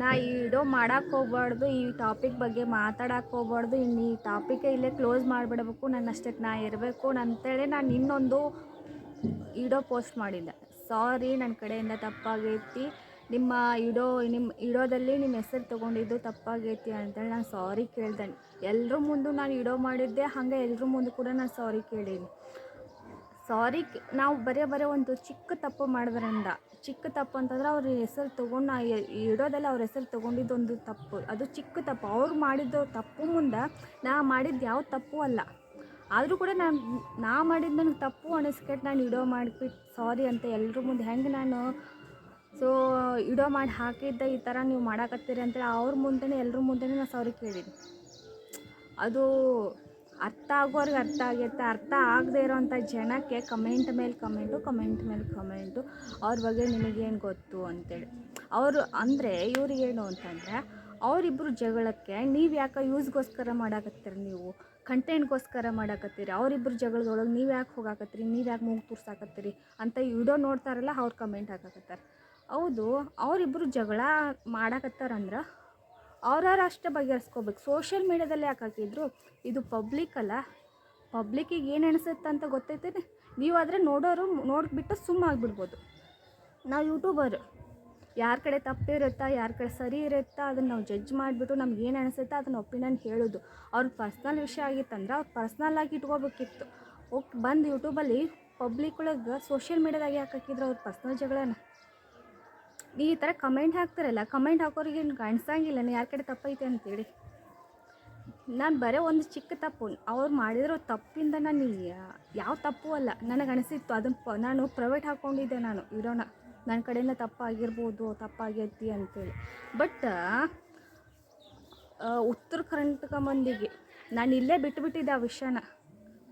ನಾ ಈ ವಿಡಿಯೋ ಮಾಡಕ್ಕೆ ಹೋಗ್ಬಾರ್ದು, ಈ ಟಾಪಿಕ್ ಬಗ್ಗೆ ಮಾತಾಡಕ್ಕೆ ಹೋಗ್ಬಾರ್ದು, ಇನ್ನು ಈ ಟಾಪಿಕ್ ಇಲ್ಲೇ ಕ್ಲೋಸ್ ಮಾಡಿಬಿಡ್ಬೇಕು ನನ್ನ ಅಷ್ಟಕ್ಕೆ ನಾ ಇರಬೇಕು ಅಂತೇಳಿ ನಾನು ಇನ್ನೊಂದು ವಿಡಿಯೋ ಪೋಸ್ಟ್ ಮಾಡಿದ್ದೆ. ಸಾರಿ ನನ್ನ ಕಡೆಯಿಂದ ತಪ್ಪಾಗೈತಿ. ನಿಮ್ಮ ಇಡೋ ನಿಮ್ಮ ಇಡೋದಲ್ಲಿ ನಿಮ್ಮ ಹೆಸರು ತೊಗೊಂಡಿದ್ದು ತಪ್ಪಾಗೈತಿ ಅಂತೇಳಿ ನಾನು ಸಾರಿ ಕೇಳ್ದೆ. ಎಲ್ಲರೂ ಮುಂದೆ ನಾನು ಇಡೋ ಮಾಡಿದ್ದೆ, ಹಾಗೆ ಎಲ್ಲರ ಮುಂದೆ ಕೂಡ ನಾನು ಸಾರಿ ಕೇಳೀನಿ. ಸಾರಿ ನಾವು ಬರೀ ಬರೀ ಒಂದು ಚಿಕ್ಕ ತಪ್ಪು ಮಾಡೋದ್ರಿಂದ, ಚಿಕ್ಕ ತಪ್ಪು ಅಂತಂದ್ರೆ ಅವ್ರ ಹೆಸರು ತೊಗೊಂಡು, ನಾ ಇಡೋದಲ್ಲ ಅವ್ರ ಹೆಸರು ತೊಗೊಂಡಿದ್ದೊಂದು ತಪ್ಪು. ಅದು ಚಿಕ್ಕ ತಪ್ಪು. ಅವ್ರು ಮಾಡಿದ್ದು ತಪ್ಪು ಮುಂದೆ ನಾ ಮಾಡಿದ್ದು ಯಾವ ತಪ್ಪು ಅಲ್ಲ. ಆದರೂ ಕೂಡ ನಾನು, ನಾ ಮಾಡಿದ್ದು ನನಗೆ ತಪ್ಪು ಅನಿಸ್ಕೆಟ್ ನಾನು ಇಡೋ ಮಾಡಿಬಿಟ್ಟು ಸಾರಿ ಅಂತ ಎಲ್ಲರ ಮುಂದೆ ಹೆಂಗೆ ನಾನು, ಸೊ, ಇಡೋ ಮಾಡಿ ಹಾಕಿದ್ದೆ ಈ ಥರ ನೀವು ಮಾಡಾಕತ್ತೀರಿ ಅಂತೇಳಿ ಅವ್ರ ಮುಂದೆನೇ ಎಲ್ಲರ ಮುಂದೆನೇ ನಾನು ಸಾರಿ ಕೇಳಿದ್ದೀನಿ ಅದು ಅರ್ಥ ಆಗೋರ್ಗೆ ಅರ್ಥ ಆಗೈತೆ, ಅರ್ಥ ಆಗದೆ ಇರೋವಂಥ ಜನಕ್ಕೆ ಕಮೆಂಟ್ ಮೇಲೆ ಕಮೆಂಟು ಕಮೆಂಟ್ ಮೇಲೆ ಕಮೆಂಟು ಅವ್ರ ಬಗ್ಗೆ ನಿಮಗೇನು ಗೊತ್ತು ಅಂತೇಳಿ. ಅವರು ಅಂದರೆ ಇವ್ರಿಗೇನು ಅಂತಂದರೆ ಅವರಿಬ್ಬರು ಜಗಳಕ್ಕೆ ನೀವು ಯಾಕೆ ಯೂಸ್ಗೋಸ್ಕರ ಮಾಡಾಕತ್ತೀರಿ ನೀವು? ಕಂಟೆಂಟ್ಗೋಸ್ಕರ ಮಾಡಾಕತ್ತೀರಿ? ಅವರಿಬ್ಬರು ಜಗಳದೊಳಗೆ ನೀವು ಯಾಕೆ ಹೋಗಾಕತ್ತೀರಿ? ನೀವು ಯಾಕೆ ಮೂಗು ತೋರ್ಸಾಕತ್ತೀರಿ ಅಂತ ವಿಡಿಯೋ ನೋಡ್ತಾರಲ್ಲ ಅವ್ರು ಕಮೆಂಟ್ ಹಾಕಾಕತ್ತಾರೆ. ಹೌದು ಅವರಿಬ್ಬರು ಜಗಳ ಮಾಡಾಕತ್ತಾರಂದ್ರೆ ಅವ್ರವ್ರು ಅಷ್ಟೇ ಬಗೆಹರಿಸ್ಕೋಬೇಕು. ಸೋಷಿಯಲ್ ಮೀಡ್ಯಾದಲ್ಲಿ ಯಾಕೆ ಹಾಕಿದ್ರು ಇದು ಪಬ್ಲಿಕ್ ಅಲ್ಲ. ಪಬ್ಲಿಕ್ಕಿಗೆ ಏನು ಅನಿಸುತ್ತೆ ಅಂತ ಗೊತ್ತೈತೇನೆ? ನೀವಾದರೆ ನೋಡೋರು ನೋಡಿಬಿಟ್ಟು ಸುಮ್ಮ ಆಗಿಬಿಡ್ಬೋದು. ನಾವು ಯೂಟ್ಯೂಬರ್ ಯಾರ ಕಡೆ ತಪ್ಪಿರುತ್ತಾ ಯಾರ ಕಡೆ ಸರಿ ಇರುತ್ತಾ, ಅದನ್ನು ನಾವು ಜಡ್ಜ್ ಮಾಡಿಬಿಟ್ಟು ನಮ್ಗೆ ಏನು ಅನಿಸುತ್ತೆ ಅದನ್ನ ಒಪಿನಿಯನ್ ಹೇಳೋದು. ಅವ್ರ ಪರ್ಸ್ನಲ್ ವಿಷಯ ಆಗಿತ್ತಂದ್ರೆ ಅವ್ರು ಪರ್ಸ್ನಲ್ ಆಗಿ ಇಟ್ಕೋಬೇಕಿತ್ತು. ಓಕೆ ಬಂದು ಯೂಟ್ಯೂಬಲ್ಲಿ ಪಬ್ಲಿಕ್ ಒಳಗೆ ಸೋಷಿಯಲ್ ಮೀಡ್ಯಾದಾಗ ಯಾಕೆ ಹಾಕಿದ್ರು ಅವ್ರ ಪರ್ಸ್ನಲ್ ಜಗಳನ. ಈ ಥರ ಕಮೆಂಟ್ ಹಾಕ್ತಾರಲ್ಲ, ಕಮೆಂಟ್ ಹಾಕೋರಿಗೆ ಏನು ಕಾಣಿಸಂಗಿಲ್ಲ ಯಾರ ಕಡೆ ತಪ್ಪೈತೆ ಅಂತೇಳಿ. ನಾನು ಬರೀ ಒಂದು ಚಿಕ್ಕ ತಪ್ಪು, ಅವ್ರು ಮಾಡಿರೋ ತಪ್ಪಿಂದ ನಾನು ಯಾವ ತಪ್ಪು ಅಲ್ಲ, ನನಗೆ ಅನಿಸಿತ್ತು ಅದನ್ನು ನಾನು ಪ್ರೈವೇಟ್ ಹಾಕ್ಕೊಂಡಿದ್ದೆ ನಾನು ಇರೋಣ ನನ್ನ ಕಡೆಯಿಂದ ತಪ್ಪಾಗಿರ್ಬೋದು, ತಪ್ಪಾಗೈತಿ ಅಂತೇಳಿ. ಬಟ್ ಉತ್ತರ ಕರ್ನಾಟಕ ಮಂದಿಗೆ, ನಾನು ಇಲ್ಲೇ ಬಿಟ್ಟುಬಿಟ್ಟಿದ್ದೆ ಆ ವಿಷಯನ.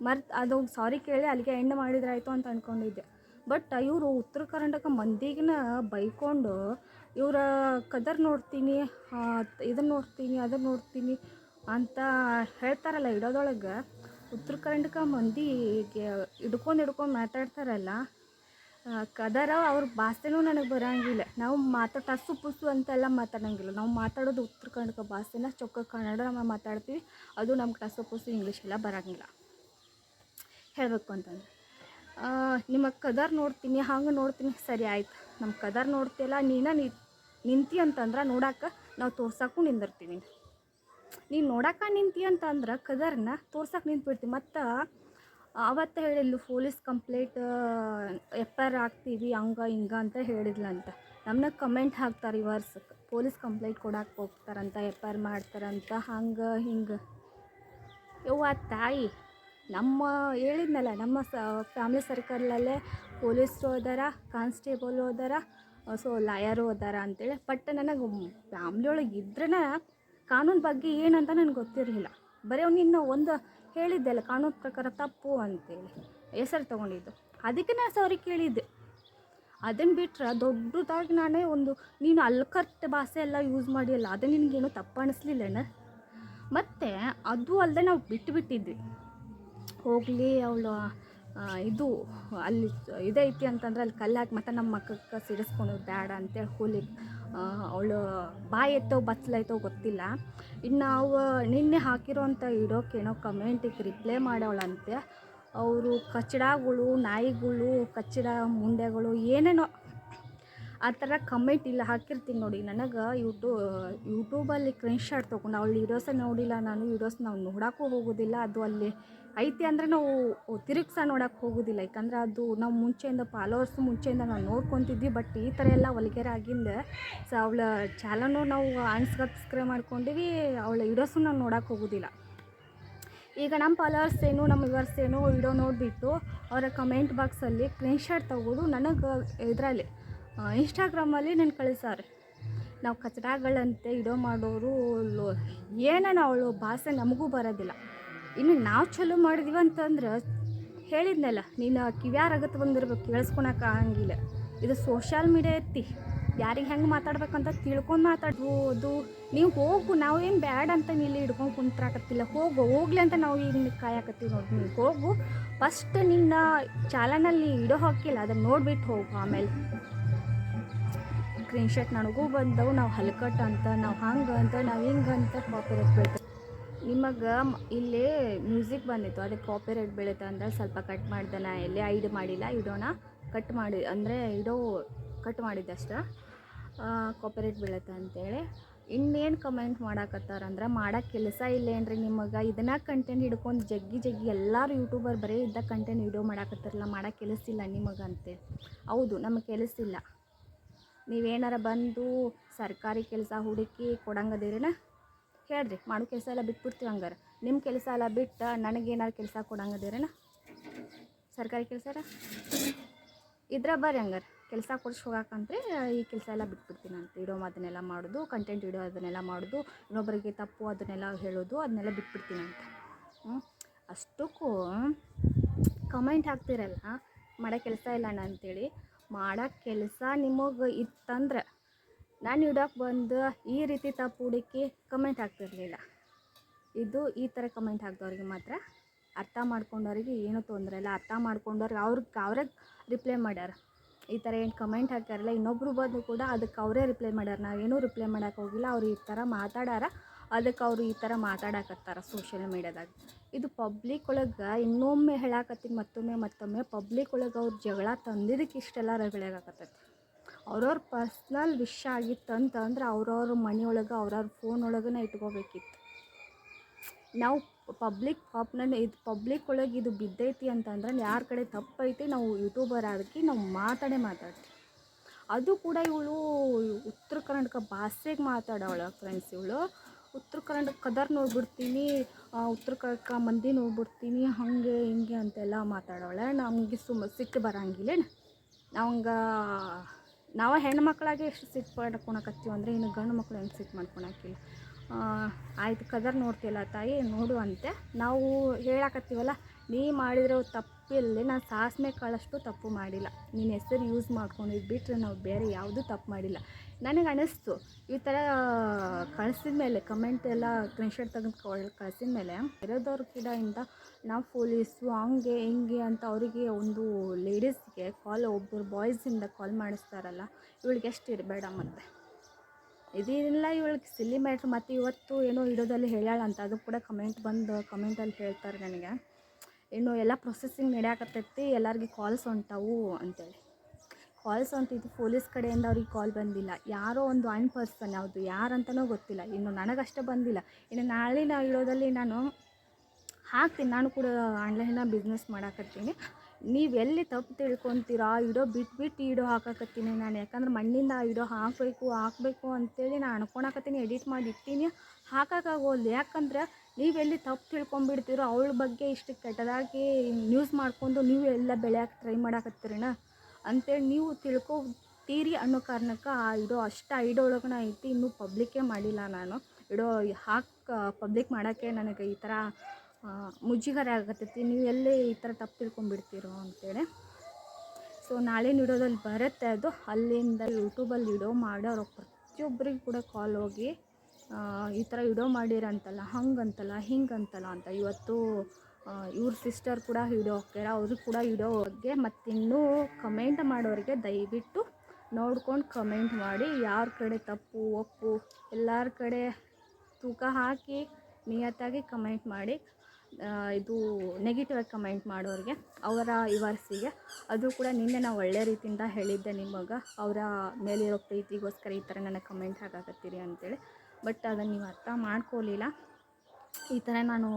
ಮರ್ತು, ಅದು ಸಾರಿ ಕೇಳಿ ಅಲ್ಲಿಗೆ ಎಂಡ್ ಮಾಡಿದ್ರಾಯ್ತು ಅಂತ ಅಂದ್ಕೊಂಡಿದ್ದೆ ಬಟ್ ಇವರು ಉತ್ತರ ಕರ್ನಾಟಕ ಮಂದಿಗಿನ ಬೈಕೊಂಡು, ಇವರ ಕದರ್ ನೋಡ್ತೀನಿ ಇದನ್ನು ನೋಡ್ತೀನಿ ಅದನ್ನು ನೋಡ್ತೀನಿ ಅಂತ ಹೇಳ್ತಾರಲ್ಲ ಇಡೋದೊಳಗೆ, ಉತ್ತರ ಕರ್ನಾಟಕ ಮಂದಿಗೆ ಹಿಡ್ಕೊಂಡು ಹಿಡ್ಕೊಂಡು ಮಾತಾಡ್ತಾರಲ್ಲ ಕದರ ಅವ್ರ ಭಾಷೆನೂ ನನಗೆ ಬರೋಂಗಿಲ್ಲ. ನಾವು ಮಾತಾಡ ಟಸ್ಸು ಪುಸು ಅಂತೆಲ್ಲ ಮಾತಾಡೋಂಗಿಲ್ಲ. ನಾವು ಮಾತಾಡೋದು ಉತ್ತರ ಕನ್ನಡಕ ಭಾಷೆನ, ಚೊಕ್ಕ ಕನ್ನಡ ನಾವು ಮಾತಾಡ್ತೀವಿ. ಅದು ನಮ್ಗೆ ಟಸು ಪುಸು ಇಂಗ್ಲೀಷ್ ಎಲ್ಲ ಬರೋಂಗಿಲ್ಲ. ಹೇಳಬೇಕು ಅಂತಂದ್ರೆ. ನಿಮ್ಮ ಕದರ್ ನೋಡ್ತೀನಿ, ಹಂಗೆ ನೋಡ್ತೀನಿ. ಸರಿ ಆಯ್ತು. ನಮ್ಮ ಕದರ್ ನೋಡ್ತಿಯಲ್ಲ, ನೀನ ನಿ ನಿಂತಿ ಅಂತಂದ್ರೆ ನೋಡಕ್ಕೆ ನಾವು ತೋರ್ಸಕ್ಕೂ ನಿಂದಿರ್ತೀವಿ. ನೀನು ನೋಡಕ್ಕೆ ನಿಂತಿ ಅಂತಂದ್ರೆ ಕದರ್ನ ತೋರ್ಸಕ್ಕೆ ನಿಂತ್ಬಿಡ್ತೀವಿ ಮತ್ತು ಆವತ್ತು ಹೇಳಿದ್ಲು, police complaint F I R ಹಾಕ್ತೀವಿ, ಹಂಗೆ, ಹಿಂಗೆ ಅಂತ ಹೇಳಿದ್ಲಂತ. ನಮ್ಮನ್ನ ಕಮೆಂಟ್ ಹಾಕ್ತಾರೆ ಇವರ್ಸ್ ಪೊಲೀಸ್ ಕಂಪ್ಲೇಂಟ್ ಕೊಡಕ್ಕೆ ಹೋಗ್ತಾರಂತ ಎಫ್ ಐ ಆರ್ ಮಾಡ್ತಾರಂತ, ಹಂಗೆ, ಹಿಂಗೆ. ಯವ್ವ ತಾಯಿ. ನಮ್ಮ ಹೇಳಿದ್ನಲ್ಲ, ನಮ್ಮ ಸ ಫ್ಯಾಮಿಲಿ ಸರ್ಕಲಲ್ಲೇ ಪೊಲೀಸರು ಹೋದಾರ ಕಾನ್ಸ್ಟೇಬಲ್ ಹೋದಾರ ಸೊ ಲಾಯರು ಹೋದಾರ ಅಂತೇಳಿ. ಬಟ್ ನನಗೆ ಫ್ಯಾಮ್ಲಿ ಒಳಗೆ ಇದ್ರೇ ಕಾನೂನು ಬಗ್ಗೆ ಏನಂತ ನನಗೆ ಗೊತ್ತಿರಲಿಲ್ಲ. ಬರೀ ನಿನ್ನ ಒಂದು ಹೇಳಿದ್ದೆ ಅಲ್ಲ, ಕಾನೂನು ಪ್ರಕಾರ ತಪ್ಪು ಅಂತೇಳಿ, ಹೆಸರು ತೊಗೊಂಡಿದ್ದು. ಅದಕ್ಕೆ ನಾನು ಸಾರಿ ಕೇಳಿದ್ದೆ. ಅದನ್ನು ಬಿಟ್ರೆ ದೊಡ್ಡದಾಗಿ ನಾನೇ ಒಂದು, ನೀನು ಅಲ್ಕರ್ಟ್ ಭಾಷೆ ಎಲ್ಲ ಯೂಸ್ ಮಾಡಿಯಲ್ಲ, ಅದು ನಿನಗೇನು ತಪ್ಪು ಅನಿಸ್ಲಿಲ್ಲಣ್ಣ ಮತ್ತು ಅದು ಅಲ್ಲದೆ ನಾವು ಬಿಟ್ಟುಬಿಟ್ಟಿದ್ವಿ ಹೋಗಲಿ, ಅವಳು ಇದು, ಅಲ್ಲಿ ಇದೈತಿ ಅಂತಂದ್ರೆ ಅಲ್ಲಿ ಕಲ್ಲು ಹಾಕಿ ಮತ್ತೆ ನಮ್ಮ ಮಕ್ಕಕ್ಕೆ ಸಿಡಿಸ್ಕೊಂಡು ಬೇಡ ಅಂತೇಳಿ ಹೋಲಿ ಅವಳು ಬಾಯಿ ಎತ್ತೋ ಬಚ್ಚಲೈತೋ ಗೊತ್ತಿಲ್ಲ. ಇನ್ನು ನಾವು ನಿನ್ನೆ ಹಾಕಿರೋಂಥ ಇಡೋಕೇನೋ ಕಮೆಂಟಿಗೆ ರಿಪ್ಲೈ ಮಾಡೋಳಂತೆ ಅವರು ಕಚ್ಚಡಗಳು ನಾಯಿಗಳು, ಕಚಡ ಮುಂಡೆಗಳು ಏನೇನೋ ಆ ಥರ ಕಮೆಂಟ್ ಇಲ್ಲ, ಹಾಕಿರ್ತೀನಿ ನೋಡಿ. ನನಗೆ ಯೂಟ್ಯೂ ಯೂಟ್ಯೂಬಲ್ಲಿ ಕ್ರೀನ್ಶಾಟ್ ತೊಗೊಂಡು, ಅವಳು ಇಡೋಸೇ ನೋಡಿಲ್ಲ, ನಾನು ವೀಡಿಯೋಸ್ ನಾವು ನೋಡೋಕ್ಕೂ ಹೋಗೋದಿಲ್ಲ. ಅದು ಅಲ್ಲಿ ಐತಿ ಅಂದರೆ ನಾವು ತಿರುಗ್ಸ ನೋಡೋಕ್ಕೆ ಹೋಗೋದಿಲ್ಲ. ಯಾಕಂದ್ರೆ ಅದು ನಾವು ಮುಂಚೆಯಿಂದ ಫಾಲೋವರ್ಸ್ ಮುಂಚೆಯಿಂದ ನಾವು ನೋಡ್ಕೊತಿದ್ವಿ ಬಟ್ ಈ ಥರ ಎಲ್ಲ ಹೊಲಿಗೆರ ಆಗಿಂದ ಸೊ ಅವಳ ಚಾಲನು ನಾವು ಅನ್ಸಬ್ಸ್ಕ್ರೈಬ್ ಮಾಡ್ಕೊಂಡಿವಿ, ಅವಳ ವಿಡಿಯೋಸು ನಾವು ನೋಡೋಕ್ಕೆ ಹೋಗೋದಿಲ್ಲ. ಈಗ ನಮ್ಮ ಫಾಲೋವರ್ಸ್ ಏನು ನಮ್ಮ ವಿವರ್ಸ್ ಏನು ವಿಡಿಯೋ ನೋಡಿಬಿಟ್ಟು ಅವರ ಕಮೆಂಟ್ ಬಾಕ್ಸಲ್ಲಿ ಸ್ಕ್ರೀನ್ಶಾಟ್ ತಗೊಂಡು ನನಗೆ ಇದರಲ್ಲಿ. ಇನ್ಸ್ಟಾಗ್ರಾಮಲ್ಲಿ ನಾನು ಕಳಿಸಾರೆ. ನಾವು ಕಚಡಗಳಂತೆ ಇಡೋ ಮಾಡೋರು ಏನೇನು ಅವಳು ಭಾಷೆ ನಮಗೂ ಬರೋದಿಲ್ಲ. ಇನ್ನು ನಾವು ಚಲೋ ಮಾಡಿದ್ವಿ ಅಂತಂದ್ರೆ ಹೇಳಿದ್ನಲ್ಲ, ನೀನು ಕಿವ್ಯಾರಾಗತ್ತೆ ಬಂದಿರ್ಬೇಕು ಕೇಳಿಸ್ಕೊಳಕ್ಕೆ ಆಗಂಗಿಲ್ಲ. ಇದು ಸೋಷಿಯಲ್ ಮೀಡಿಯಾ ಐತಿ. ಯಾರಿಗೆ ಹೆಂಗೆ ಮಾತಾಡ್ಬೇಕಂತ ತಿಳ್ಕೊಂಡು ಮಾತಾಡ್ಬೋದು. ನೀವು ಹೋಗು ನಾವೇನು ಬ್ಯಾಡ್ ಅಂತ ನೀಲಿ ಹಿಡ್ಕೊಂಡು ಕುಂತ್ರಾಕತ್ತಿಲ್ಲ. ಹೋಗು, ಹೋಗ್ಲಿ ಅಂತ ನಾವು ಈಗ ಕಾಯಕತ್ತೀವಿ ನೋಡಿ ನೀವು ಹೋಗು. ಫಸ್ಟ್ ನಿನ್ನ ಚಾಲನಲ್ಲಿ ಇಡೋ ಹಾಕಿಲ್ಲ ಅದನ್ನು ನೋಡ್ಬಿಟ್ಟು ಹೋಗು ಆಮೇಲೆ. ಸ್ಕ್ರೀನ್ಶಾಟ್ ನನಗೂ ಬಂದವು, ನಾವು ಹಲ್ಕಟ್ ಅಂತ, ನಾವು ಹಂಗೆ ಅಂತ, ನಾವು ಹಿಂಗೆ ಅಂತ ಬೀಳ್ತದೆ ನಿಮಗೆ ಇಲ್ಲಿ ಮ್ಯೂಸಿಕ್ ಬಂದಿತ್ತು. ಅದಕ್ಕೆ ಕಾಪಿರೈಟ್ ಬೀಳುತ್ತೆ ಅಂದ್ರೆ ಸ್ವಲ್ಪ ಕಟ್ ಮಾಡಿದೆ ನಾ ಎಲ್ಲಿ ಐಡ್ ಮಾಡಿಲ್ಲ, ಇಡೋಣ ಕಟ್ ಮಾಡಿ, ಅಂದರೆ ಇಡೋ ಕಟ್ ಮಾಡಿದ್ದೆ ಕಾಪಿ ಕಾಪಿರೈಟ್ ಬೀಳುತ್ತೆ ಅಂತೇಳಿ. ಇನ್ನೇನು ಕಮೆಂಟ್ ಮಾಡಾಕತ್ತಾರಂದ್ರೆ ಮಾಡೋ ಕೆಲಸ ಇಲ್ಲೇನ್ರಿ ನಿಮಗೆ. ಇದನ್ನ ಕಂಟೆಂಟ್ ಹಿಡ್ಕೊಂಡು ಜಗ್ಗಿ ಜಗ್ಗಿ ಎಲ್ಲರೂ ಯೂಟ್ಯೂಬರ್ ಬರೀ ಇದ್ದ ಕಂಟೆಂಟ್ ವಿಡಿಯೋ ಮಾಡಾಕತ್ತಾರಲ್ಲ ಮಾಡೋ ಕೆಲಸ ಇಲ್ಲ ನಿಮಗೆ ಅಂತೇಳಿ ಹೌದು, ನಮಗೆ ಕೆಲಸ ಇಲ್ಲ. ನೀವೇನಾರ ಬಂದು ಸರ್ಕಾರಿ ಕೆಲಸ ಹುಡುಕಿ ಕೊಡಂಗದಿರಿನ? ಹೇಳ್ರಿ, ಮಾಡೋ ಕೆಲಸ ಎಲ್ಲ ಬಿಟ್ಬಿಡ್ತೀವಿ ಹಂಗಾರೆ. ನಿಮ್ಮ ಕೆಲಸ ಎಲ್ಲ ಬಿಟ್ಟು ನನಗೇನಾರು ಕೆಲಸ ಕೊಡಂಗದಿರೇನ? ಸರ್ಕಾರಿ ಕೆಲಸ ಇದ್ರ ಬರ್ರಿ ಹಂಗಾರೆ. ಕೆಲಸ ಕೊಡ್ಸಿ ಹೋಗಾಕಂದ್ರೆ ಈ ಕೆಲಸ ಎಲ್ಲ ಬಿಟ್ಬಿಡ್ತೀನಿ ಅಂತ. ವಿಡಿಯೋ ಅದನ್ನೆಲ್ಲ ಮಾಡೋದು ಕಂಟೆಂಟ್ ಇಡೋ ಅದನ್ನೆಲ್ಲ ಮಾಡೋದು ಇನ್ನೊಬ್ಬರಿಗೆ ತಪ್ಪು ಅದನ್ನೆಲ್ಲ ಹೇಳೋದು, ಅದನ್ನೆಲ್ಲ ಬಿಟ್ಬಿಡ್ತೀನಿ ಅಂತ. ಅಷ್ಟಕ್ಕೂ ಕಮೆಂಟ್ ಹಾಕ್ತಿರಲ್ಲ, ಮಾಡೋ ಕೆಲಸ ಇಲ್ಲ ಅಂತೇಳಿ, ಮಾಡೋ ಕೆಲಸ ನಿಮಗೆ ಇತ್ತಂದ್ರೆ ನಾನು ಇಡೋಕೆ ಬಂದು ಈ ರೀತಿ ತಪ್ಪು ಹುಡುಕಿ ಕಮೆಂಟ್ ಹಾಕ್ತಿರ್ಲಿಲ್ಲ. ಇದು ಈ ಥರ ಕಮೆಂಟ್ ಹಾಕ್ದವ್ರಿಗೆ ಮಾತ್ರ ಅರ್ಥ ಮಾಡ್ಕೊಂಡವ್ರಿಗೆ ಏನೂ ತೊಂದರೆ ಇಲ್ಲ. ಅರ್ಥ ಮಾಡ್ಕೊಂಡವ್ರಿಗೆ ಅವ್ರಿಗೆ, ಅವರೇ ರಿಪ್ಲೈ ಮಾಡ್ಯಾರ. ಈ ಥರ ಏನು ಕಮೆಂಟ್ ಹಾಕ್ಯಾರಲ್ಲ ಇನ್ನೊಬ್ಬರು ಬಂದು ಕೂಡ ಅದಕ್ಕೆ ಅವರೇ ರಿಪ್ಲೈ ಮಾಡ್ಯಾರ. ನಾವೇನೂ ರಿಪ್ಲೈ ಮಾಡೋಕೆ ಹೋಗಿಲ್ಲ. ಅವ್ರು ಈ ಥರ ಮಾತಾಡಾರ ಅದಕ್ಕೆ ಅವರು ಈ ಥರ ಮಾತಾಡಕತ್ತಾರ ಸೋಷಿಯಲ್ ಮೀಡ್ಯಾದಾಗ ಇದು ಪಬ್ಲಿಕ್ ಒಳಗೆ ಇನ್ನೊಮ್ಮೆ ಹೇಳಾಕತ್ತೀನಿ ಮತ್ತೊಮ್ಮೆ ಮತ್ತೊಮ್ಮೆ ಪಬ್ಲಿಕ್ ಒಳಗೆ ಅವ್ರು ಜಗಳ ತಂದಿದ್ದಕ್ಕೆ ಇಷ್ಟೆಲ್ಲ ರಗಳೆಯಾಗತ್ತೈತಿ ಅವ್ರವ್ರ ಪರ್ಸ್ನಲ್ ವಿಷ್ ಆಗಿತ್ತು ಅಂತಂದ್ರೆ ಅವ್ರವ್ರ ಮನೆಯೊಳಗೆ, ಅವ್ರವ್ರ ಫೋನ್ ಒಳಗನ ಇಟ್ಕೋಬೇಕಿತ್ತು. ನಾವು ಪಬ್ಲಿಕ್ ಪಾಪ್ನಲ್ಲಿ ಇದು ಪಬ್ಲಿಕ್ ಒಳಗೆ ಇದು ಬಿದ್ದೈತಿ ಅಂತಂದ್ರೆ ಯಾರ ಕಡೆ ತಪ್ಪೈತಿ ನಾವು ಯೂಟ್ಯೂಬರ್ ಆದಕ್ಕೆ ನಾವು ಮಾತಾಡೇ ಮಾತಾಡ್ತೀವಿ. ಅದು ಕೂಡ ಇವಳು ಉತ್ತರ ಕರ್ನಾಟಕ ಭಾಷೆಗೆ ಮಾತಾಡೋಳ ಫ್ರೆಂಡ್ಸ್ ಇವಳು. ಉತ್ತರ ಕರ್ನಾಟಕ ಕದರ್ ನೋಡ್ಬಿಡ್ತೀನಿ ಉತ್ತರ ಕರ್ನಾಟಕ ಮಂದಿ ನೋಡ್ಬಿಡ್ತೀನಿ, ಹಾಗೆ ಹಿಂಗೆ ಅಂತೆಲ್ಲ ಮಾತಾಡೋಳೆ ನಮಗೆ ಸುಮ್ಮ ಸಿಟ್ಟು ಬರಂಗಿಲ್ಲೇನು? ನಾವಂಗೆ ನಾವು ಹೆಣ್ಣು ಮಕ್ಕಳಾಗೆ ಎಷ್ಟು ಸಿಟ್ಟು ಮಾಡ್ಕೊಳಕತ್ತೀವಿ ಅಂದರೆ ಇನ್ನು ಗಂಡು ಮಕ್ಕಳು ಹೆಂಗೆ ಸಿಟ್ಟು ಮಾಡ್ಕೊಳಕಿಲ್ಲ ಆಯ್ತು ಕದರ್ ನೋಡ್ತಿಲ್ಲ ತಾಯಿ ನೋಡು ಅಂತೆ ನಾವು ಹೇಳಾಕತ್ತೀವಲ್ಲ ನೀ ಮಾಡಿರೋ ತಪ್ಪಿಲ್ಲದೆ ನಾನು ಸಾಸಿವೆ ಕಾಳಷ್ಟು ತಪ್ಪು ಮಾಡಿಲ್ಲ. ನಿನ್ನ ಹೆಸರು ಯೂಸ್ ಮಾಡ್ಕೊಂಡಿದ್ದು ಬಿಟ್ಟರೆ ನಾವು ಬೇರೆ ಯಾವುದೂ ತಪ್ಪು ಮಾಡಿಲ್ಲ. ನನಗೆ ಅನ್ನಿಸ್ತು ಈ ಥರ ಕಳಿಸಿದ ಮೇಲೆ ಕಮೆಂಟ್ ಎಲ್ಲ ಸ್ಕ್ರೀನ್ಶಾಟ್ ತೆಗೆದು ಕಳಿಸಿದ ಮೇಲೆ ಇರೋದವ್ರ ಇಂದ ನಾವು ಪೊಲೀಸು ಹಂಗೆ ಹಿಂಗೆ ಅಂತ ಅವರಿಗೆ ಒಂದು ಲೇಡೀಸ್ಗೆ ಕಾಲ್ ಒಬ್ಬರು ಬಾಯ್ಸಿಂದ ಕಾಲ್ ಮಾಡಿಸ್ತಾರಲ್ಲ, ಇವಳಿಗೆ ಎಷ್ಟು ಇರಬೇಡ ಮತ್ತೆ. ಇದಿಲ್ಲ ಇವಳಿಗೆ ಸಿಲ್ಲಿ ಮ್ಯಾಟ್ರ್ ಮತ್ತು ಇವತ್ತು ಏನೋ ಇಡೋದಲ್ಲಿ ಹೇಳ್ಯಾಳಂತ, ಅದು ಕೂಡ ಕಮೆಂಟ್ ಬಂದು ಕಮೆಂಟಲ್ಲಿ ಹೇಳ್ತಾರೆ ನನಗೆ. ಇನ್ನು ಎಲ್ಲ ಪ್ರೊಸೆಸಿಂಗ್ ನಡೆಯಾಕತ್ತೈತಿ, ಎಲ್ಲರಿಗೆ ಕಾಲ್ಸ್ ಹೊಂಟಾವು ಅಂತೇಳಿ. ಕಾಲ್ಸ್ ಹೊಂಟಿದ್ದು ಪೊಲೀಸ್ ಕಡೆಯಿಂದ ಅವ್ರಿಗೆ ಕಾಲ್ ಬಂದಿಲ್ಲ. ಯಾರೋ ಒಂದು ಅನ್ ಪರ್ಸನ್ ಯಾವುದು ಯಾರಂತನೂ ಗೊತ್ತಿಲ್ಲ. ಇನ್ನು ನನಗಷ್ಟೇ ಬಂದಿಲ್ಲ. ಇನ್ನು ನಾಳಿನ ಇಡೋದಲ್ಲಿ ನಾನು ಹಾಕ್ತೀನಿ. ನಾನು ಕೂಡ ಆನ್ಲೈನ ಬಿಸ್ನೆಸ್ ಮಾಡಾಕತ್ತೀನಿ. ನೀವು ಎಲ್ಲಿ ತಪ್ಪು ತಿಳ್ಕೊತೀರಾ? ಇಡೋ ಬಿಟ್ಟು ಬಿಟ್ಟು ಇಡೋ ಹಾಕಾಕತ್ತೀನಿ ನಾನು. ಯಾಕಂದ್ರೆ ಮಣ್ಣಿಂದ ಇಡೋ ಹಾಕಬೇಕು ಹಾಕಬೇಕು ಅಂತೇಳಿ ನಾನು ಅನ್ಕೊಳಕತ್ತೀನಿ ಎಡಿಟ್ ಮಾಡಿ ಇಟ್ಟಿನಿ. ಹಾಕೋಕ್ಕಾಗೋಲ್ದು ಯಾಕಂದ್ರೆ ನೀವೆಲ್ಲಿ ತಪ್ಪು ತಿಳ್ಕೊಂಬಿಡ್ತೀರೋ ಅವಳ ಬಗ್ಗೆ ಇಷ್ಟು ಕೆಟ್ಟದಾಗಿ ನ್ಯೂಸ್ ಮಾಡ್ಕೊಂಡು ನೀವು ಎಲ್ಲ ಬೆಳೆಯೋಕೆ ಟ್ರೈ ಮಾಡಾಕತ್ತೀರಣ ಅಂತೇಳಿ ನೀವು ತಿಳ್ಕೊತೀರಿ ಅನ್ನೋ ಕಾರಣಕ್ಕೆ ಆ ಇಡೋ ಅಷ್ಟು ಐಡೋ ಒಳಗನ ಐತಿ, ಇನ್ನೂ ಪಬ್ಲಿಕ್ಕೇ ಮಾಡಿಲ್ಲ ನಾನು. ಇಡೋ ಹಾಕಿ ಪಬ್ಲಿಕ್ ಮಾಡೋಕ್ಕೆ ನನಗೆ ಈ ಥರ ಮುಜುಗರ ಆಗತ್ತೈತಿ. ನೀವು ಎಲ್ಲಿ ಈ ಥರ ತಪ್ಪು ತಿಳ್ಕೊಂಬಿಡ್ತೀರೋ ಅಂತೇಳಿ. ಸೊ ನಾಳೆ ನೀಡೋದಲ್ಲಿ ಬರುತ್ತೆ ಅದು, ಅಲ್ಲಿಂದ ಯೂಟ್ಯೂಬಲ್ಲಿ ಇಡೋ ಮಾಡೋರು ಪ್ರತಿಯೊಬ್ಬರಿಗೂ ಕೂಡ ಕಾಲ್ ಹೋಗಿ ಈ ಥರ ವಿಡಿಯೋ ಮಾಡಿರಂತಲ್ಲ, ಹಂಗಂತಲ್ಲ, ಹಿಂಗಂತಲ್ಲ ಅಂತ ಇವತ್ತು ಇವ್ರ ಸಿಸ್ಟರ್ ಕೂಡ ವಿಡಿಯೋ ಹಾಕ್ಯಾರ, ಅವರು ಕೂಡ ವಿಡಿಯೋ ಬಗ್ಗೆ ಮತ್ತಿನ್ನೂ ಕಮೆಂಟ್ ಮಾಡೋರಿಗೆ ದಯವಿಟ್ಟು ನೋಡ್ಕೊಂಡು ಕಮೆಂಟ್ ಮಾಡಿ. ಯಾರ ಕಡೆ ತಪ್ಪು, ಒಪ್ಪು, ಎಲ್ಲರ ಕಡೆ ತೂಕ ಹಾಕಿ ನಿಯತ್ತಾಗಿ ಕಮೆಂಟ್ ಮಾಡಿ. ಇದು ನೆಗೆಟಿವ್ ಕಮೆಂಟ್ ಮಾಡೋರಿಗೆ, ಅವರ ವಿವರ್ಸಿಗೆ. ಅದು ಕೂಡ ನಿನ್ನೆ ನಾವು ಒಳ್ಳೆ ರೀತಿಯಿಂದ ಹೇಳಿದ್ದೆ ನಿಮಗೆ ಅವರ ಮೇಲಿರೋ ಪ್ರೀತಿಗೋಸ್ಕರ ಈ ಥರ ನನಗೆ ಕಮೆಂಟ್ ಹಾಕಾಕತ್ತೀರಿ ಅಂತೇಳಿ. ಬಟ್ ಅದನ್ನು ನೀವು ಅರ್ಥ ಮಾಡ್ಕೊಳ್ಳಿಲ್ಲ ಈ ಥರ ನಾನು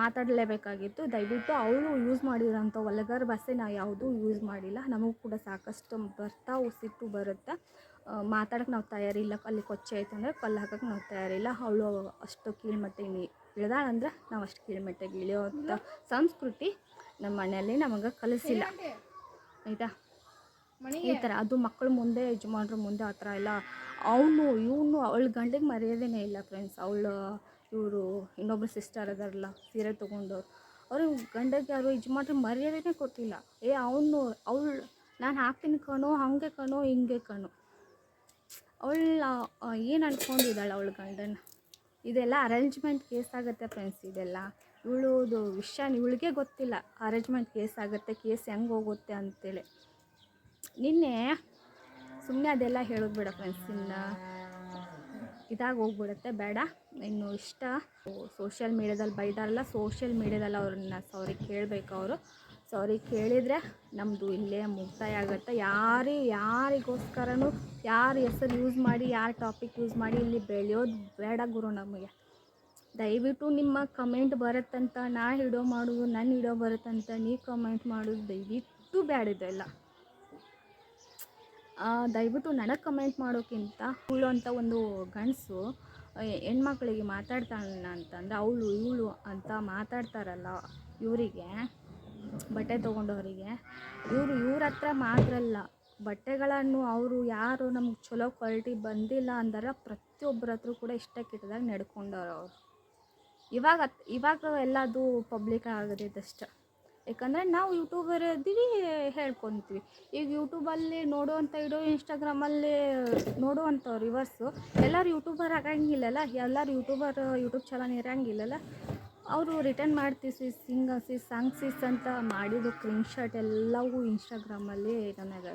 ಮಾತಾಡಲೇಬೇಕಾಗಿತ್ತು. ದಯವಿಟ್ಟು ಅವಳು ಯೂಸ್ ಮಾಡಿರೋಂಥ ಒಲಗರ್ ಭಾಷೆ ನಾವು ಯಾವುದೂ ಯೂಸ್ ಮಾಡಿಲ್ಲ. ನಮಗೂ ಕೂಡ ಸಾಕಷ್ಟು ಬರ್ತಾ ಸಿಟ್ಟು ಬರುತ್ತೆ. ಮಾತಾಡೋಕ್ಕೆ ನಾವು ತಯಾರಿಲ್ಲ. ಅಲ್ಲಿ ಕೊಚ್ಚೆ ಆಯಿತು ಅಂದರೆ ಕಲ್ಲು ಹಾಕೋಕ್ಕೆ ನಾವು ತಯಾರಿಲ್ಲ. ಅವಳು ಅಷ್ಟು ಕೀಳ್ಮಟ್ಟಿಗೆ ಇಳ್ದಾಳಂದ್ರೆ ನಾವು ಅಷ್ಟು ಕೀಳ್ಮಟ್ಟಿಗೆ ಇಳಿಯೋವಂಥ ಸಂಸ್ಕೃತಿ ನಮ್ಮ ಮನೆಯಲ್ಲಿ ನಮಗೆ ಕಲಿಸಿಲ್ಲ. ಆಯಿತಾ? ಈ ಥರ ಅದು ಮಕ್ಕಳು ಮುಂದೆ ಯಜಮಾನ್ರ ಮುಂದೆ ಆ ಥರ ಎಲ್ಲ ಅವನು, ಇವನು ಅವಳ ಗಂಡಿಗೆ ಮರ್ಯಾದೆನೇ ಇಲ್ಲ ಫ್ರೆಂಡ್ಸ್ ಅವಳ, ಇವರು ಇನ್ನೊಬ್ರು ಸಿಸ್ಟರ್ ಅದಾರಲ್ಲ, ಸೀರೆ ತೊಗೊಂಡವ್ರು ಅವರು ಗಂಡಗೆ ಯಾರು ಯಜಮಾನ್ರಿಗೆ ಮರ್ಯಾದೆನೇ ಕೊಟ್ಟಿಲ್ಲ. ಏ, ಅವನು, ಅವಳು, ನಾನು ಹಾಕ್ತೀನಿ ಕಣೋ, ಹಾಗೆ ಕಣೋ, ಹಿಂಗೆ ಕಣೋ. ಅವಳ ಏನು ಅನ್ಕೊಂಡಿದ್ದಾಳೆ ಅವಳ ಗಂಡನ? ಇದೆಲ್ಲ ಅರೇಂಜ್ಮೆಂಟ್ ಕೇಸ್ ಆಗುತ್ತೆ ಫ್ರೆಂಡ್ಸ್ ಇದೆಲ್ಲ. ಇವಳದು ವಿಷಯ ಇವಳಿಗೆ ಗೊತ್ತಿಲ್ಲ. ಅರೇಂಜ್ಮೆಂಟ್ ಕೇಸ್ ಆಗುತ್ತೆ ಕೇಸ್ ಹೆಂಗೆ ಹೋಗುತ್ತೆ ಅಂತೇಳಿ. ನಿನ್ನೆ ಸುಮ್ಮನೆ ಅದೆಲ್ಲ ಹೇಳೋದು ಬೇಡ ಫ್ರೆಂಡ್ಸ್ ಇನ್ನು ಇದಾಗಿ ಹೋಗ್ಬಿಡುತ್ತೆ, ಬೇಡ. ಇನ್ನು ಇಷ್ಟ ಸೋಷಿಯಲ್ ಮೀಡ್ಯಾದಲ್ಲಿ ಬೈದಾರಲ್ಲ ಸೋಷಿಯಲ್ ಮೀಡ್ಯಾದಲ್ಲಿ ಅವ್ರನ್ನ ಸಾರಿ ಕೇಳಬೇಕು ಅವರು. ಸಾರಿ ಕೇಳಿದರೆ ನಮ್ಮದು ಇಲ್ಲೇ ಮುಕ್ತಾಯ ಆಗುತ್ತೆ. ಯಾರೇ, ಯಾರಿಗೋಸ್ಕರನೂ, ಯಾರು ಹೆಸರು ಯೂಸ್ ಮಾಡಿ, ಯಾರ ಟಾಪಿಕ್ ಯೂಸ್ ಮಾಡಿ ಇಲ್ಲಿ ಬೆಳೆಯೋದು ಬೇಡ ಗುರು ನಮಗೆ. ದಯವಿಟ್ಟು ನಿಮ್ಮ ಕಮೆಂಟ್ ಬರುತ್ತಂತ ನಾ ಹಿಡೋ ಮಾಡೋದು ನನ್ನ ಹಿಡೋ ಬರುತ್ತಂತ ನೀ ಕಮೆಂಟ್ ಮಾಡೋದು ದಯವಿಟ್ಟು ಬೇಡ ಇದೆಲ್ಲ. ದಯವಿಟ್ಟು ನನಗೆ ಕಮೆಂಟ್ ಮಾಡೋಕ್ಕಿಂತ ಅವಳು ಅಂತ ಒಂದು ಗಂಡಸು ಹೆಣ್ಮಕ್ಳಿಗೆ ಮಾತಾಡ್ತಾಳ ಅಂತಂದ್ರೆ ಅವಳು, ಇವಳು ಅಂತ ಮಾತಾಡ್ತಾರಲ್ಲ ಇವರಿಗೆ, ಬಟ್ಟೆ ತೊಗೊಂಡವರಿಗೆ ಇವರು ಇವ್ರ ಹತ್ರ ಮಾತ್ರ ಅಲ್ಲ ಬಟ್ಟೆಗಳನ್ನು ಅವರು ಯಾರು ನಮ್ಗೆ ಚಲೋ ಕ್ವಾಲಿಟಿ ಬಂದಿಲ್ಲ ಅಂದ್ರೆ ಪ್ರತಿಯೊಬ್ಬರ ಹತ್ರ ಕೂಡ ಇಷ್ಟ ಕೆಟ್ಟದಾಗ ನಡ್ಕೊಂಡವ್ರು ಅವರು. ಇವಾಗ ಇವಾಗ ಎಲ್ಲದು ಪಬ್ಲಿಕ್ ಆಗದಿದ್ದಷ್ಟು. ಯಾಕಂದರೆ ನಾವು ಯೂಟ್ಯೂಬರ್ ಇದ್ದೀವಿ ಹೇಳ್ಕೊತೀವಿ. ಈಗ ಯೂಟ್ಯೂಬಲ್ಲಿ ನೋಡುವಂಥ ವಿಡಿಯೋ ಇನ್ಸ್ಟಾಗ್ರಾಮಲ್ಲಿ ನೋಡುವಂಥವ್ರು ರಿವರ್ಸು ಎಲ್ಲರೂ ಯೂಟ್ಯೂಬರ್ ಆಗಂಗಿಲ್ಲಲ್ಲ? ಎಲ್ಲರೂ ಯೂಟ್ಯೂಬರ್ ಯೂಟ್ಯೂಬ್ ಚಾನಲ್ ಇರೋಂಗಿಲ್ಲಲ್ಲ? ಅವರು ರಿಟರ್ನ್ ಮಾಡ್ತೀವಿ ಸಿಸ್ ಹಿಂಗ ಸಾಂಗ್ ಸಿಸ್ ಅಂತ ಮಾಡಿದ್ದು ಸ್ಕ್ರೀನ್ಶಾಟ್ ಎಲ್ಲವೂ ಇನ್ಸ್ಟಾಗ್ರಾಮಲ್ಲಿ ನನಗೆ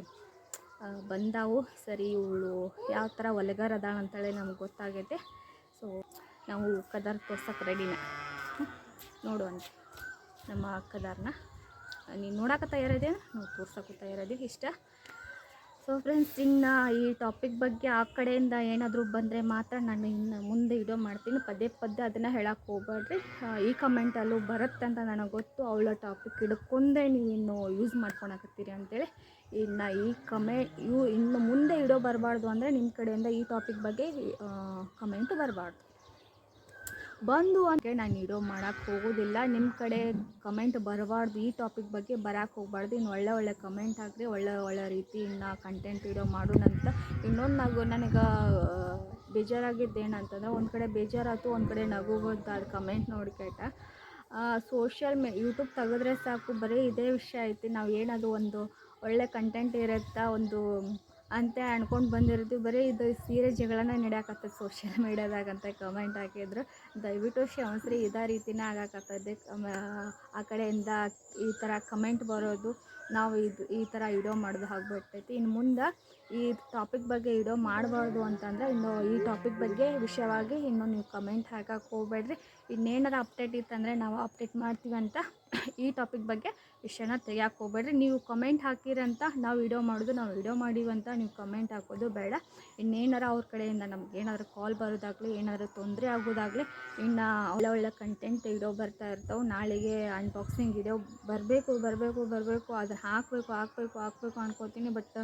ಬಂದಾವು. ಸರಿ, ಇವಳು ಯಾವ ಥರ ಒಲೆಗಾರ ಅದಾಳ ಅಂತೇಳಿ ನಮ್ಗೆ ಗೊತ್ತಾಗೈತೆ. ಸೊ ನಾವು ಕದರ್ ತೋರ್ಸಕ್ಕೆ ರೆಡಿನ ನೋಡುವಂತ ನಮ್ಮ ಕಲರ್ನ ನೀನು ನೋಡೋಕೆ ತಯಾರಿದೆ ನಾವು ತೋರ್ಸೋಕ್ಕೂ ತಯಾರಿದೆ ಇಷ್ಟ? ಸೊ ಫ್ರೆಂಡ್ಸ್ ಇನ್ನು ಈ ಟಾಪಿಕ್ ಬಗ್ಗೆ ಆ ಕಡೆಯಿಂದ ಏನಾದರೂ ಬಂದರೆ ಮಾತ್ರ ನಾನು ಇನ್ನು ಮುಂದೆ ವಿಡಿಯೋ ಮಾಡ್ತೀನಿ. ಪದೇ ಪದೇ ಅದನ್ನು ಹೇಳೋಕೆ ಹೋಗ್ಬೇಡ್ರಿ. ಈ ಕಮೆಂಟಲ್ಲೂ ಬರುತ್ತೆ ಅಂತ ನನಗೆ ಗೊತ್ತು. ಅವಳ ಟಾಪಿಕ್ ಹಿಡ್ಕೊಂಡೇ ನೀನು ಯೂಸ್ ಮಾಡ್ಕೊಳಕತ್ತೀರಿ ಅಂತೇಳಿ. ಇನ್ನು ಈ ಕಮೆ, ಇವು ಇನ್ನು ಮುಂದೆ ವಿಡಿಯೋ ಬರಬಾರ್ದು ಅಂದರೆ ನಿಮ್ಮ ಕಡೆಯಿಂದ ಈ ಟಾಪಿಕ್ ಬಗ್ಗೆ ಕಮೆಂಟ್ ಬರಬಾರ್ದು. ಬಂದು ಅಂತ ನಾನು ಇಡೋ ಮಾಡೋಕ್ಕೆ ಹೋಗೋದಿಲ್ಲ. ನಿಮ್ಮ ಕಡೆ ಕಮೆಂಟ್ ಬರಬಾರ್ದು. ಈ ಟಾಪಿಕ್ ಬಗ್ಗೆ ಬರೋಕ್ಕೆ ಹೋಗ್ಬಾರ್ದು. ಇನ್ನು ಒಳ್ಳೆ ಒಳ್ಳೆ ಕಮೆಂಟ್ ಹಾಕ್ರಿ. ಒಳ್ಳೆ ಒಳ್ಳೆ ರೀತಿಯಿಂದ ಕಂಟೆಂಟ್ ಇಡೋ ಮಾಡೋಣಂತ ಇನ್ನೊಂದು ನಗು ನನಗೆ ಬೇಜಾರಾಗಿದ್ದು ಏನಂತಂದ್ರೆ ಒಂದು ಕಡೆ ಬೇಜಾರಾಯ್ತು, ಒಂದು ಕಡೆ ನಗು ಬಂತು ಅದು ಕಮೆಂಟ್ ನೋಡಿ ಕೇಟ ಸೋಷಿಯಲ್ ಮೀ ಯೂಟ್ಯೂಬ್ ತೆಗೆದ್ರೆ ಸಾಕು. ಬರೀ ಇದೇ ವಿಷಯ ಐತಿ. ನಾವು ಏನದು ಒಂದು ಒಳ್ಳೆ ಕಂಟೆಂಟ್ ಇರುತ್ತಾ, ಒಂದು ಅಂತ ಅನ್ಕೊಂಡು ಬಂದಿರ್ತೀವಿ ಬರೀ ಇದು ಸೀರೆ ಜಗಳನ ನಡೆಯಕತ್ತದ ಸೋಷಿಯಲ್ ಮೀಡ್ಯಾದಾಗ ಅಂತ ಕಮೆಂಟ್ ಹಾಕಿದ್ರು. ದಯವಿಟ್ಟು ಕ್ಷಮಿಸ್ರಿ ಇದೇ ರೀತಿನೇ ಆಗಾಕತ್ತದೆ ಆ ಕಡೆಯಿಂದ ಈ ಥರ ಕಮೆಂಟ್ ಬರೋದು. ನಾವು ಇದು ಈ ಥರ ವಿಡಿಯೋ ಮಾಡೋದು ಆಗ್ಬಿಟ್ಟೈತಿ. ಇನ್ನು ಮುಂದೆ ಈ ಟಾಪಿಕ್ ಬಗ್ಗೆ ವಿಡಿಯೋ ಮಾಡಬಾರ್ದು ಅಂತಂದರೆ ಇನ್ನು ಈ ಟಾಪಿಕ್ ಬಗ್ಗೆ ವಿಷಯವಾಗಿ ಇನ್ನು ನೀವು ಕಮೆಂಟ್ ಹಾಕಕ್ಕೆ ಹೋಗ್ಬೇಡ್ರಿ. ಇನ್ನೇನಾರು ಅಪ್ಡೇಟ್ ಇತ್ತಂದರೆ ನಾವು ಅಪ್ಡೇಟ್ ಮಾಡ್ತೀವಿ ಅಂತ ಈ ಟಾಪಿಕ್ ಬಗ್ಗೆ ವಿಷಯನ ತೆಗಿಯಕ್ಕೆ ಹೋಗ್ಬೇಡ್ರಿ. ನೀವು ಕಮೆಂಟ್ ಹಾಕಿರಂತ ನಾವು ವಿಡಿಯೋ ಮಾಡೋದು, ನಾವು ವಿಡಿಯೋ ಮಾಡೀವಂತ ನೀವು ಕಮೆಂಟ್ ಹಾಕೋದು ಬೇಡ. ಇನ್ನೇನಾರು ಅವ್ರ ಕಡೆಯಿಂದ ನಮ್ಗೆ ಏನಾದರೂ ಕಾಲ್ ಬರೋದಾಗಲಿ, ಏನಾದರೂ ತೊಂದರೆ ಆಗೋದಾಗಲಿ, ಇನ್ನು ಒಳ್ಳೆ ಒಳ್ಳೆ ಕಂಟೆಂಟ್ ವಿಡಿಯೋ ಬರ್ತಾ ಇರ್ತಾವೆ. ನಾಳೆಗೆ ಅನ್ಬಾಕ್ಸಿಂಗ್ ವಿಡಿಯೋ ಬರಬೇಕು ಬರಬೇಕು ಬರಬೇಕು ಅದನ್ನು ಹಾಕಬೇಕು ಹಾಕಬೇಕು ಹಾಕಬೇಕು ಅನ್ಕೋತೀನಿ. ಬಟ್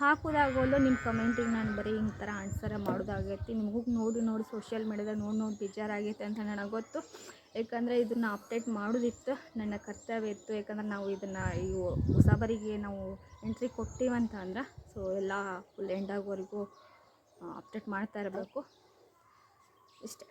ಹಾಕೋದಾಗೋಲ್ಲ ನಿಮ್ಮ ಕಮೆಂಟಿಗೆ ನಾನು ಬರೀ ಈ ಥರ ಆನ್ಸರ ಮಾಡೋದಾಗೈತಿ. ನಿಮಗೂ ನೋಡಿ ನೋಡಿ ಸೋಷಿಯಲ್ ಮೀಡ್ಯಾದಾಗ ನೋಡಿ ನೋಡಿ ಬೇಜಾರಾಗೈತೆ ಅಂತ ನನಗೆ ಗೊತ್ತು. ಯಾಕಂದರೆ ಇದನ್ನು ಅಪ್ಡೇಟ್ ಮಾಡೋದಿತ್ತು, ನನ್ನ ಕರ್ತವ್ಯ ಇತ್ತು. ಯಾಕಂದ್ರೆ ನಾವು ಇದನ್ನು ಈ ಹೊಸಬರಿಗೆ ನಾವು ಎಂಟ್ರಿ ಕೊಟ್ಟಿವಂತ ಅಂದ್ರೆ ಸೊ ಎಲ್ಲ ಫುಲ್ ಎಂಡ್ ಆಗೋವರೆಗೂ ಅಪ್ಡೇಟ್ ಮಾಡ್ತಾ ಇರಬೇಕು. ಇಷ್ಟೇ.